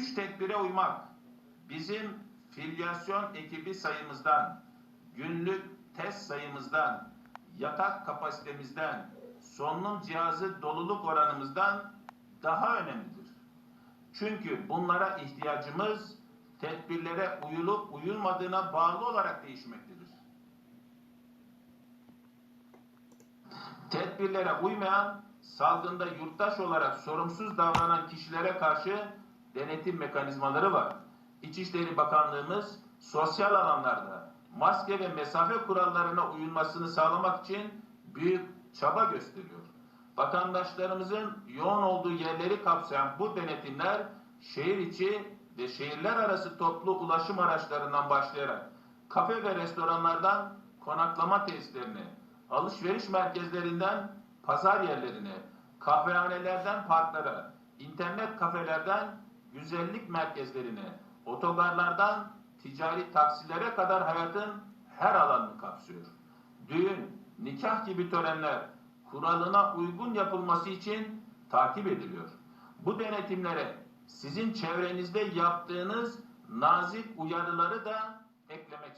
üç tedbire uymak bizim filyasyon ekibi sayımızdan, günlük test sayımızdan, yatak kapasitemizden, solunum cihazı doluluk oranımızdan daha önemlidir. Çünkü bunlara ihtiyacımız tedbirlere uyulup uyulmadığına bağlı olarak değişmektedir. Tedbirlere uymayan, salgında yurttaş olarak sorumsuz davranan kişilere karşı denetim mekanizmaları var. İçişleri Bakanlığımız sosyal alanlarda maske ve mesafe kurallarına uyulmasını sağlamak için büyük çaba gösteriyor. Vatandaşlarımızın yoğun olduğu yerleri kapsayan bu denetimler şehir içi ve şehirler arası toplu ulaşım araçlarından başlayarak kafe ve restoranlardan konaklama tesislerine, alışveriş merkezlerinden pazar yerlerine, kahvehanelerden parklara, internet kafelerden güzellik merkezlerine, otogarlardan ticari taksilere kadar hayatın her alanını kapsıyor. Düğün, nikah gibi törenler kuralına uygun yapılması için takip ediliyor. Bu denetimlere sizin çevrenizde yaptığınız nazik uyarıları da eklemek.